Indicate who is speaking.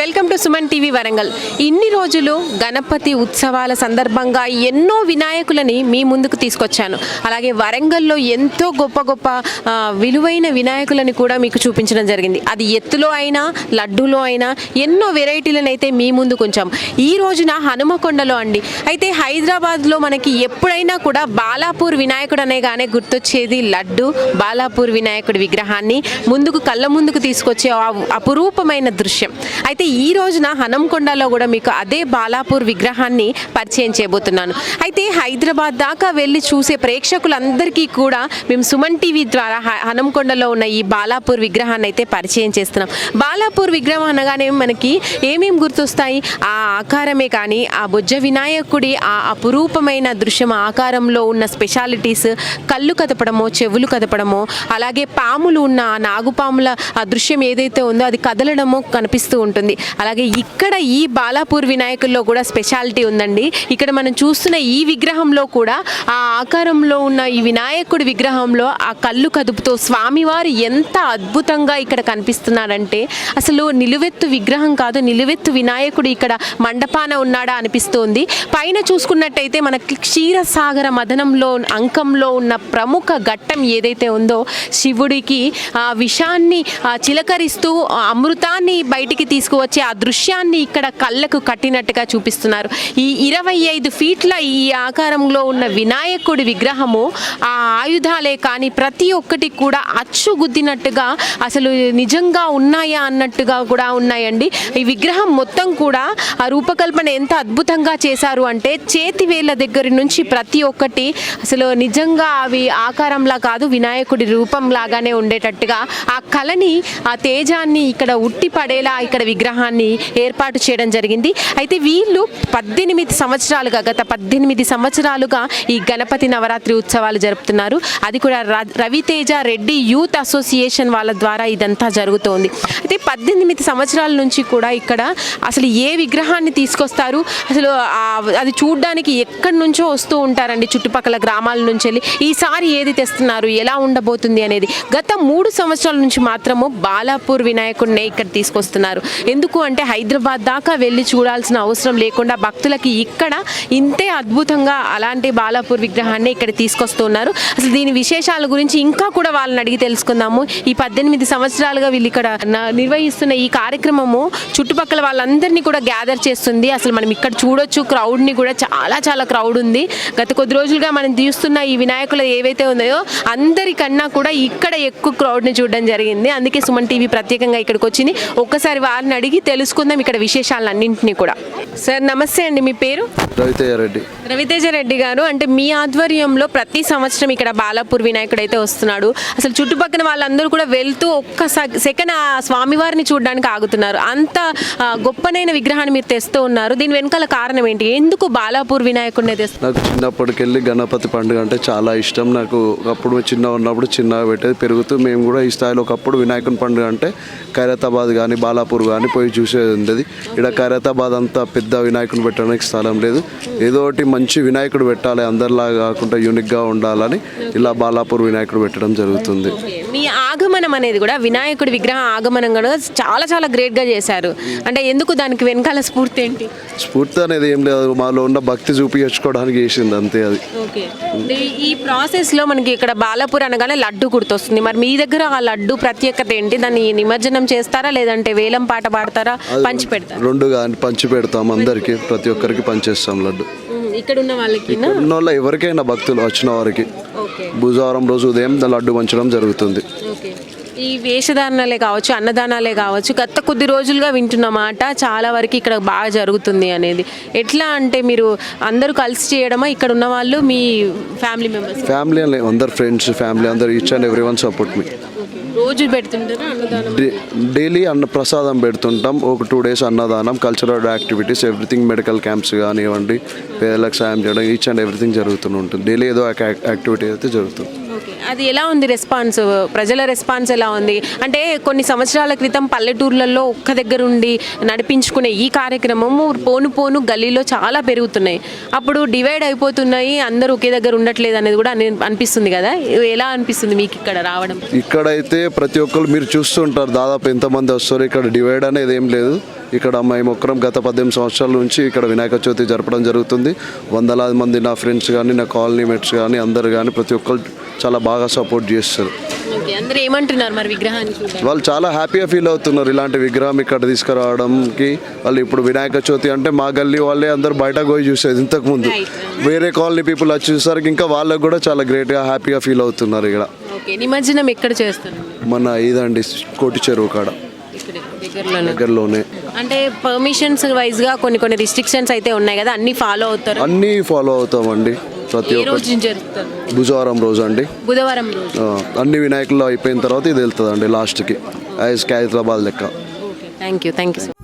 Speaker 1: Welcome to Suman TV Warangal. ఇన్ని రోజులు గణపతి ఉత్సవాల సందర్భంగా ఎన్నో వినాయకులని మీ ముందుకు తీసుకొచ్చాను. అలాగే వరంగల్లో ఎంతో గొప్ప గొప్ప విలువైన వినాయకులని కూడా మీకు చూపించడం జరిగింది. అది ఎత్తులో అయినా లడ్డూలో అయినా ఎన్నో వెరైటీలను అయితే మీ ముందుకు ఉంచాం. ఈ రోజున హనుమకొండలో అండి. అయితే హైదరాబాద్లో మనకి ఎప్పుడైనా కూడా బాలాపూర్ వినాయకుడు అనేగానే గుర్తొచ్చేది లడ్డు బాలాపూర్ వినాయకుడి విగ్రహాన్ని ముందుకు కళ్ళ ముందుకు తీసుకొచ్చే అపురూపమైన దృశ్యం. అయితే ఈ రోజున హనంకొండలో కూడా మీకు అదే బాలాపూర్ విగ్రహాన్ని పరిచయం చేయబోతున్నాను. అయితే హైదరాబాద్ దాకా వెళ్ళి చూసే ప్రేక్షకులందరికీ కూడా మేము సుమన్ టీవీ ద్వారా హనంకొండలో ఉన్న ఈ బాలాపూర్ విగ్రహాన్ని అయితే పరిచయం చేస్తున్నాం. బాలాపూర్ విగ్రహం అనగానే మనకి ఏమేమి గుర్తొస్తాయి? ఆ ఆకారమే కానీ ఆ బొజ్జ వినాయకుడి ఆ అపురూపమైన దృశ్యం ఆకారంలో ఉన్న స్పెషాలిటీస్ కళ్ళు కదపడమో చెవులు కదపడమో అలాగే పాములు ఉన్న ఆ నాగుపాముల ఆ దృశ్యం ఏదైతే ఉందో అది కదలడమో కనిపిస్తూ ఉంటుంది. అలాగే ఇక్కడ ఈ బాలాపూర్ వినాయకుల్లో కూడా స్పెషాలిటీ ఉందండి. ఇక్కడ మనం చూస్తున్న ఈ విగ్రహంలో కూడా ఆ ఆకారంలో ఉన్న ఈ వినాయకుడి విగ్రహంలో ఆ కళ్ళు కదుపుతో స్వామివారు ఎంత అద్భుతంగా ఇక్కడ కనిపిస్తున్నారంటే అసలు నిలువెత్తు విగ్రహం కాదు నిలువెత్తు వినాయకుడు ఇక్కడ మండపాన ఉన్నాడా అనిపిస్తోంది. పైన చూసుకున్నట్టయితే మనకి క్షీరసాగర మదనంలో అంకంలో ఉన్న ప్రముఖ ఘట్టం ఏదైతే ఉందో శివుడికి ఆ విషాన్ని చిలకరిస్తూ అమృతాన్ని బయటికి తీసుకువచ్చి ఆ దృశ్యాన్ని ఇక్కడ కళ్ళకు కట్టినట్టుగా చూపిస్తున్నారు. ఈ ఇరవై ఐదు ఫీట్ల ఈ ఆకారంలో ఉన్న వినాయకుడి విగ్రహము ఆ ఆయుధాలే కానీ ప్రతి ఒక్కటి కూడా అచ్చు గుద్దినట్టుగా అసలు నిజంగా ఉన్నాయా అన్నట్టుగా కూడా ఉన్నాయండి. ఈ విగ్రహం మొత్తం కూడా ఆ రూపకల్పన ఎంత అద్భుతంగా చేశారు అంటే చేతి వేళ్ళ దగ్గర నుంచి ప్రతి ఒక్కటి అసలు నిజంగా అవి ఆకారంలా కాదు వినాయకుడి రూపం లాగానే ఉండేటట్టుగా ఆ కళని ఆ తేజాన్ని ఇక్కడ ఉట్టి పడేలా ఇక్కడ విగ్రహాన్ని ఏర్పాటు చేయడం జరిగింది. అయితే వీళ్ళు పద్దెనిమిది సంవత్సరాలుగా గత పద్దెనిమిది సంవత్సరాలుగా ఈ గణపతి నవరాత్రి ఉత్సవాలు జరుపుతున్నారు. అది కూడా రవితేజ రెడ్డి యూత్ అసోసియేషన్ వాళ్ళ ద్వారా ఇదంతా జరుగుతోంది. అయితే పద్దెనిమిది సంవత్సరాల నుంచి కూడా ఇక్కడ అసలు ఏ విగ్రహాన్ని తీసుకొస్తారు? అసలు అది చూడడానికి ఎక్కడి నుంచో వస్తూ ఉంటారండి చుట్టుపక్కల గ్రామాల నుంచి వెళ్ళి. ఈసారి ఏది తెస్తున్నారు? ఎలా ఉండబోతుంది అనేది. గత మూడు సంవత్సరాల నుంచి మాత్రము బాలాపూర్ వినాయకుడినే ఇక్కడ తీసుకొస్తున్నారు. ఎందుకు అంటే హైదరాబాద్ దాకా వెళ్ళి చూడాల్సిన అవసరం లేకుండా భక్తులకి ఇక్కడ ఇంతే అద్భుతంగా అలాంటి బాలాపూర్ విగ్రహాన్ని ఇక్కడ తీసుకొస్తున్నారు. అసలు దీని విశేషాల గురించి ఇంకా కూడా వాళ్ళని అడిగి తెలుసుకుందాము. ఈ పద్దెనిమిది సంవత్సరాలుగా వీళ్ళు ఇక్కడ నిర్వహిస్తున్న ఈ కార్యక్రమము చుట్టుపక్కల వాళ్ళందరినీ కూడా గ్యాదర్ చేస్తుంది. అసలు మనం ఇక్కడ చూడొచ్చు క్రౌడ్ని కూడా చాలా చాలా క్రౌడ్ ఉంది. గత కొద్ది రోజులుగా మనం చూస్తున్న ఈ వినాయకులు ఏవైతే ఉన్నాయో అందరికన్నా కూడా ఇక్కడ ఎక్కువ క్రౌడ్ని చూడడం జరిగింది. అందుకే సుమన్ టీవీ ప్రత్యేకంగా ఇక్కడికి వచ్చింది. ఒక్కసారి వారిని అడిగి తెలుసుకుందాం ఇక్కడ విశేషాలన్నింటినీ కూడా. సార్ నమస్తే అండి మీ పేరు?
Speaker 2: రవితేజ రెడ్డి.
Speaker 1: రవితేజ రెడ్డి గారు అంటే మీ ఆధ్వర్యంలో ప్రతి సంవత్సరం ఇక్కడ బాలాపూర్ వినాయకుడు అయితే వస్తున్నాడు. అసలు చుట్టుపక్కల వాళ్ళందరూ కూడా వెళ్తూ ఒక్క సెకండ్ ఆ స్వామివారిని చూడడానికి ఆగుతున్నారు. అంత గొప్పనైన విగ్రహాన్ని మీరు తెస్తూ ఉన్నారు. దీని వెనకాల కారణం ఏంటి? ఎందుకు బాలాపూర్ వినాయకుడిని తెస్తారు
Speaker 2: నాకు చిన్నప్పటికెళ్ళి గణపతి పండుగ అంటే చాలా ఇష్టం. నాకు ఒకప్పుడు చిన్న ఉన్నప్పుడు చిన్నగా పెట్టేది పెరుగుతూ మేము కూడా ఈ స్థాయిలో ఒకప్పుడు వినాయకుని పండుగ అంటే ఖైరతాబాద్ కానీ బాలాపూర్ కానీ పోయి చూసేది. ఉండేది ఇక్కడ ఖైరతాబాద్ అంతా పెద్ద వినాయకుని పెట్టడానికి స్థలం లేదు. ఏదో ఒకటి మంచి వినాయకుడు పెట్టాలి అందరిలాగా కాకుండా యూనిక్గా ఉండాలని ఇలా బాలాపూర్ వినాయకుడు పెట్టడం జరుగుతుంది.
Speaker 1: మీ ఆగమనం అనేది కూడా వినాయకుడి విగ్రహం ఆగమనం కూడా చాలా చాలా గ్రేట్గా చేశారు. అంటే ఎందుకు దానికి వెనకాల స్ఫూర్తి ఏంటి?
Speaker 2: స్ఫూర్తి అనేది ఏం లేదు. మాలో ఉన్న భక్తి చూపించుకోవడానికి చేసింది అంతే అది.
Speaker 1: ఓకే. ఈ ప్రాసెస్లో మనకి ఇక్కడ బాలాపూర్ అనగానే లడ్డు గుర్తొస్తుంది. మరి మీ దగ్గర ఆ లడ్డు ప్రత్యేకత ఏంటి? దాన్ని నిమజ్జనం చేస్తారా? లేదంటే వేలం పాట పాడతారా? పంచి పెడతారా?
Speaker 2: రెండు కానీ పంచి పెడతాం అందరికి ప్రతి ఒక్కరికి పంచేస్తాం లడ్డు.
Speaker 1: ఇక్కడ ఉన్న వాళ్ళకి
Speaker 2: ఉన్న వాళ్ళ ఎవరికైనా భక్తులు వచ్చిన వారికి. బుధవారం రోజు ఉదయం లడ్డు పంచడం జరుగుతుంది.
Speaker 1: ఈ వేషధారణలే కావచ్చు అన్నదానాలే కావచ్చు గత కొద్ది రోజులుగా వింటున్న మాట చాలా వరకు ఇక్కడ బాగా జరుగుతుంది అనేది. ఎట్లా అంటే మీరు అందరూ కలిసి చేయడమా? ఇక్కడ ఉన్న వాళ్ళు మీ ఫ్యామిలీ మెంబర్స్?
Speaker 2: ఫ్యామిలీ అందరు ఫ్రెండ్స్ ఫ్యామిలీ అందరు each and every one support మీ
Speaker 1: రోజు పెడుతుంటారా అన్నదానం?
Speaker 2: డైలీ అన్న ప్రసాదం పెడుతుంటాం. ఒక టూ డేస్ అన్నదానం cultural activities everything medical camps కానివ్వండి పేదలకు సాయం చేయడం ఈచ్ అండ్ ఎవ్రీథింగ్ జరుగుతూ ఉంటుంది. డైలీ ఏదో ఒక యాక్టివిటీ అయితే జరుగుతుంది.
Speaker 1: అది ఎలా ఉంది రెస్పాన్స్ ప్రజల రెస్పాన్స్ ఎలా ఉంది? అంటే కొన్ని సంవత్సరాల క్రితం పల్లెటూర్లలో ఒక్క దగ్గర ఉండి నడిపించుకునే ఈ కార్యక్రమము పోను పోను గల్లీలో చాలా పెరుగుతున్నాయి. అప్పుడు డివైడ్ అయిపోతున్నాయి అందరూ ఒకే దగ్గర ఉండట్లేదు అనేది కూడా అనిపిస్తుంది కదా? ఎలా అనిపిస్తుంది మీకు ఇక్కడ రావడం?
Speaker 2: ఇక్కడైతే ప్రతి ఒక్కరు మీరు చూస్తుంటారు దాదాపు ఎంతమంది వస్తారు ఇక్కడ డివైడ్ అనేది ఏం లేదు. ఇక్కడ మేము ఒక్కరం గత పద్దెనిమిది సంవత్సరాల నుంచి ఇక్కడ వినాయక చవితి జరపడం జరుగుతుంది. వందలాది మంది నా ఫ్రెండ్స్ కానీ నా కాలనీ మేట్స్ కానీ అందరు కానీ ప్రతి ఒక్కరు చాలా బాగా సపోర్ట్ చేస్తారు. వాళ్ళు చాలా హ్యాపీగా ఫీల్ అవుతున్నారు ఇలాంటి విగ్రహం ఇక్కడ తీసుకురావడంకి. వాళ్ళు ఇప్పుడు వినాయక చవితి అంటే మా గల్లీ వాళ్ళే అందరూ బయటకు పోయి చూసేది ఇంతకు ముందు
Speaker 1: Right.
Speaker 2: వేరే కాలనీ పీపుల్ వచ్చి చూసరికి ఇంకా వాళ్ళకు కూడా చాలా గ్రేట్గా హ్యాపీగా ఫీల్ అవుతున్నారు ఇక్కడ.
Speaker 1: నిమజ్జనం ఎక్కడ చేస్తారు?
Speaker 2: మన ఇదండి కోటి చెరువు కాడ.
Speaker 1: దగ్గరలోనే. అంటే పర్మిషన్స్ వైజ్గా కొన్ని కొన్ని రిస్ట్రిక్షన్స్ అయితే ఉన్నాయి కదా అన్ని ఫాలో అవుతారు?
Speaker 2: అన్నీ ఫాలో అవుతామండి ప్రతి
Speaker 1: ఏ రోజు జరుపుతారు?
Speaker 2: బుధవారం రోజు అండి.
Speaker 1: బుధవారం రోజు?
Speaker 2: ఆ, అన్ని వినాయకులు అయిపోయిన తర్వాత ఇది వెళ్తుందండి లాస్ట్కి ఐస్ హైదరాబాద్ లెక్క.
Speaker 1: Okay thank you thank you